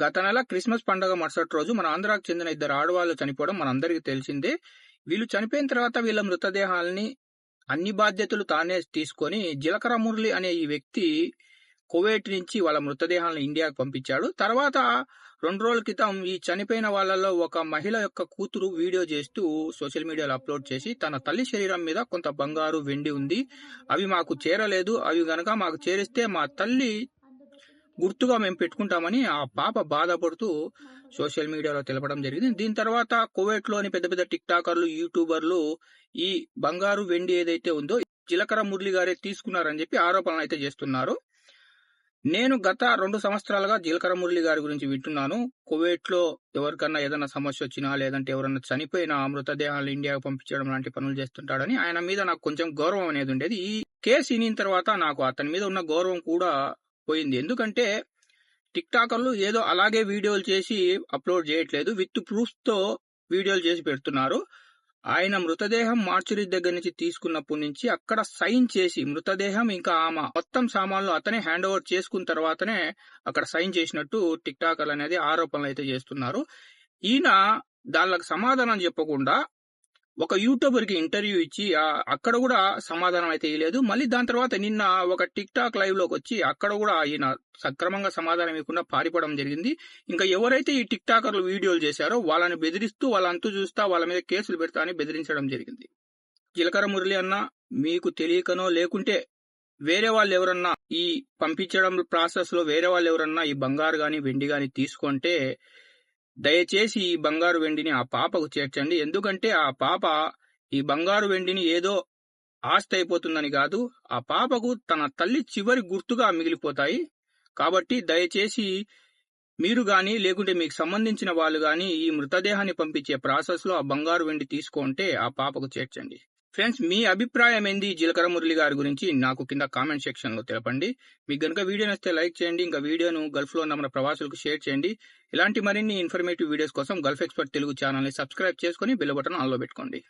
గత నెల క్రిస్మస్ పండుగ మరుసటి రోజు మన ఆంధ్రాకు చెందిన ఇద్దరు ఆడవాళ్ళు చనిపోవడం మనందరికీ తెలిసిందే. వీళ్ళు చనిపోయిన తర్వాత వీళ్ళ మృతదేహాలని అన్ని బాధ్యతలు తానే తీసుకొని జీలకర్ర మురళి అనే ఈ వ్యక్తి కువైట్ నుంచి వాళ్ళ మృతదేహాలను ఇండియాకు పంపించాడు. తర్వాత రెండు రోజుల క్రితం ఈ చనిపోయిన వాళ్ళలో ఒక మహిళ యొక్క కూతురు వీడియో చేస్తూ సోషల్ మీడియాలో అప్లోడ్ చేసి తన తల్లి శరీరం మీద కొంత బంగారు వెండి ఉంది. అవి మాకు చేరలేదు. అవి గనక మాకు చేరిస్తే మా తల్లి గుర్తుగా మేము పెట్టుకుంటామని ఆ పాప బాధపడుతూ సోషల్ మీడియాలో తెలపడం జరిగింది. దీని తర్వాత కువైట్లోని పెద్ద పెద్ద టిక్ టాకర్లు యూట్యూబర్లు ఈ బంగారు వెండి ఏదైతే ఉందో జీలకర్ర మురళి గారే తీసుకున్నారని చెప్పి ఆరోపణలు అయితే చేస్తున్నారు. నేను గత రెండు సంవత్సరాలుగా జీలకర్ర మురళి గారి గురించి వింటున్నాను. కువైట్లో ఎవరికన్నా ఏదైనా సమస్య వచ్చినా లేదంటే ఎవరన్నా చనిపోయిన మృతదేహాలు ఇండియాకు పంపించడం లాంటి పనులు చేస్తుంటాడని ఆయన మీద నాకు కొంచెం గౌరవం అనేది ఉండేది. ఈ కేసు వినిన తర్వాత నాకు అతని మీద ఉన్న గౌరవం కూడా పోయింది. ఎందుకంటే టిక్ టాకర్లు ఏదో అలాగే వీడియోలు చేసి అప్లోడ్ చేయట్లేదు. విత్ ప్రూఫ్తో వీడియోలు చేసి పెడుతున్నారు. ఆయన మృతదేహం మార్చురీ దగ్గర నుంచి తీసుకున్నప్పటి నుంచి అక్కడ సైన్ చేసి మృతదేహం ఇంకా ఆమె మొత్తం సామాన్లు అతనే హ్యాండ్ ఓవర్ చేసుకున్న తర్వాతనే అక్కడ సైన్ చేసినట్టు టిక్ టాకర్లు అనేది ఆరోపణలు అయితే చేస్తున్నారు. ఈయన దానికి సమాధానం చెప్పకుండా ఒక యూట్యూబర్కి ఇంటర్వ్యూ ఇచ్చి అక్కడ కూడా సమాధానం అయితే ఇవ్వలేదు మళ్ళీ దాని తర్వాత నిన్న ఒక టిక్ టాక్ లైవ్లోకి వచ్చి అక్కడ కూడా ఆయన సక్రమంగా సమాధానం ఇవ్వకుండా పారిపోవడం జరిగింది. ఇంకా ఎవరైతే ఈ టిక్ టాకర్లు వీడియోలు చేశారో వాళ్ళని బెదిరిస్తూ వాళ్ళ చూస్తా వాళ్ళ మీద కేసులు పెడతా అని బెదిరించడం జరిగింది. జీలకర్ర మురళి అన్న మీకు తెలియకనో లేకుంటే వేరే వాళ్ళు ఎవరన్నా ఈ పంపించడం ప్రాసెస్లో వేరే వాళ్ళు ఎవరన్నా ఈ బంగారు గాని వెండి గాని తీసుకుంటే దయచేసి ఈ బంగారు వెండిని ఆ పాపకు చేర్చండి. ఎందుకంటే ఆ పాప ఈ బంగారు వెండిని ఏదో ఆస్తి అయిపోతుందని కాదు ఆ పాపకు తన తల్లి చివరి గుర్తుగా మిగిలిపోతాయి. కాబట్టి దయచేసి మీరు గాని లేకుంటే మీకు సంబంధించిన వాళ్ళు గాని ఈ మృతదేహాన్ని పంపించే ప్రాసెస్లో ఆ బంగారు వెండి తీసుకుంటే ఆ పాపకు చేర్చండి. ఫ్రెండ్స్ మీ అభిప్రాయం ఏంది? జీలకర్ర మురళి గారి గురించి నాకు కింద కామెంట్ సెక్షన్లో తెలపండి. మీకు గనుక వీడియో నచ్చితే లైక్ చేయండి ఇంకా వీడియోను గల్ఫ్లో ఉన్న మన ప్రవాసులకు షేర్ చేయండి. ఇలాంటి మరిన్ని ఇన్ఫర్మేటివ్ వీడియోస్ కోసం గల్ఫ్ ఎక్స్పర్ట్ తెలుగు ఛానల్ని సబ్స్క్రైబ్ చేసుకుని బెల్ బటన్ ఆన్లో పెట్టుకోండి.